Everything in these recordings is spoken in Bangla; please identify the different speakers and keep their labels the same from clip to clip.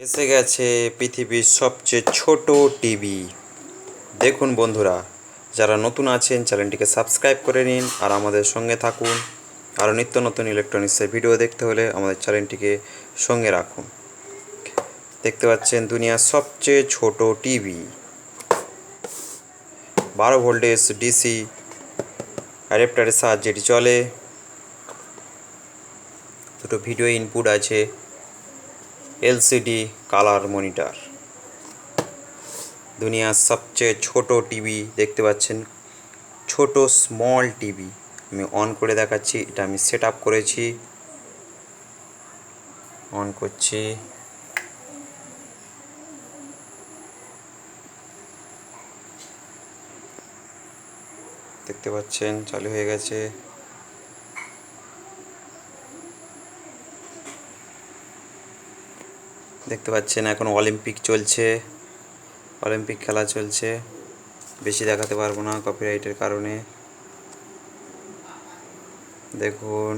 Speaker 1: এসে গেছে পৃথিবীর সবচেয়ে ছোট টিভি। দেখুন বন্ধুরা, যারা নতুন আছেন, চ্যানেলটিকে সাবস্ক্রাইব করে নিন আর আমাদের সঙ্গে থাকুন। আরও নিত্য নতুন ইলেকট্রনিক্সের ভিডিও দেখতে হলে আমাদের চ্যানেলটিকে সঙ্গে রাখুন। দেখতে পাচ্ছেন দুনিয়ার সবচেয়ে ছোট টিভি। বারো ভোল্টেজ ডিসি অ্যাডাপ্টারের সাহায্যে এটি চলে। দুটো ভিডিও ইনপুট আছে। LCD colour monitor. দুনিয়ার সবচেয়ে ছোট টিভি দেখতে পাচ্ছেন। ছোট স্মল টিভি। আমি অন করে দেখাচ্ছি, এটা আমি সেট আপ করেছি। অন করছি। দেখতে পাচ্ছেন, চালু হয়ে গেছে। দেখতে পাচ্ছেন এখন অলিম্পিক চলছে। অলিম্পিক খেলা চলছে। বেশি দেখাতে পারব না কপিরাইটের কারণে। দেখুন।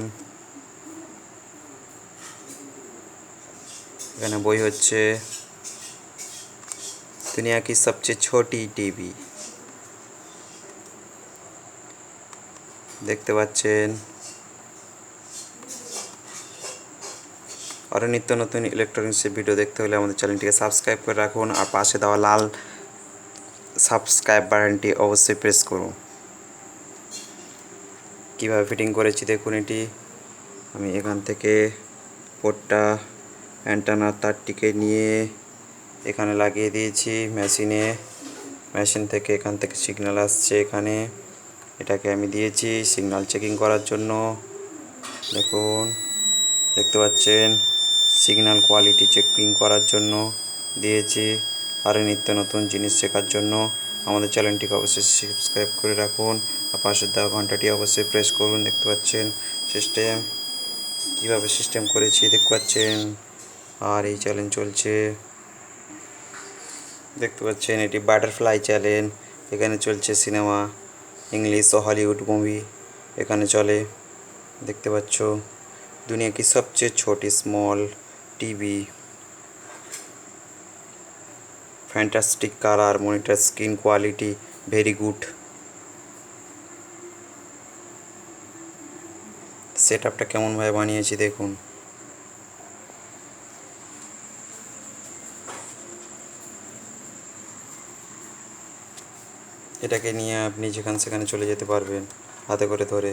Speaker 1: এখানে বই হচ্ছে, দুনিয়া কি সবচেয়ে ছোটি টিভি? দেখতে পাচ্ছেন। আরও নিত্য নতুন ইলেকট্রনিক্সের ভিডিও দেখতে হলে আমাদের চ্যানেলটিকে সাবস্ক্রাইব করে রাখুন আর পাশে দেওয়া লাল সাবস্ক্রাইব বাটনটি অবশ্যই প্রেস করুন। কীভাবে ফিটিং করেছি দেখুন এটি। আমি এখান থেকে পোর্টটা অ্যান্টানার তারটিকে নিয়ে এখানে লাগিয়ে দিয়েছি মেশিনে মেশিন থেকে এখান থেকে সিগন্যাল আসছে এখানে। এটাকে আমি দিয়েছি সিগন্যাল চেকিং করার জন্য। দেখুন, দেখতে পাচ্ছেন? সিগন্যাল কোয়ালিটি চেকিং করার জন্য দিয়েছি। আরও নিত্য নতুন জিনিস শেখার জন্য আমাদের চ্যানেলটিকে অবশ্যই সাবস্ক্রাইব করে রাখুন আর পাশের দেওয়া ঘন্টাটি অবশ্যই প্রেস করুন, দেখতে পাচ্ছেন সিস্টেম, কীভাবে সিস্টেম করেছি দেখতে পাচ্ছেন। আর এই চ্যালেঞ্জ চলছে। দেখতে পাচ্ছেন, এটি বাটারফ্লাই চ্যালেঞ্জ, এখানে চলছে সিনেমা, ইংলিশ ও হলিউড মুভি এখানে চলে। দেখতে পাচ্ছ, দুনিয়া কি সবচেয়ে ছোটি, small TV fantastic colour monitor screen quality very good set আপটা কেমনভাবে বানিয়েছি দেখুন। এটাকে নিয়ে আপনি যেখানে সেখানে চলে যেতে পারবেন, হাতে করে ধরে।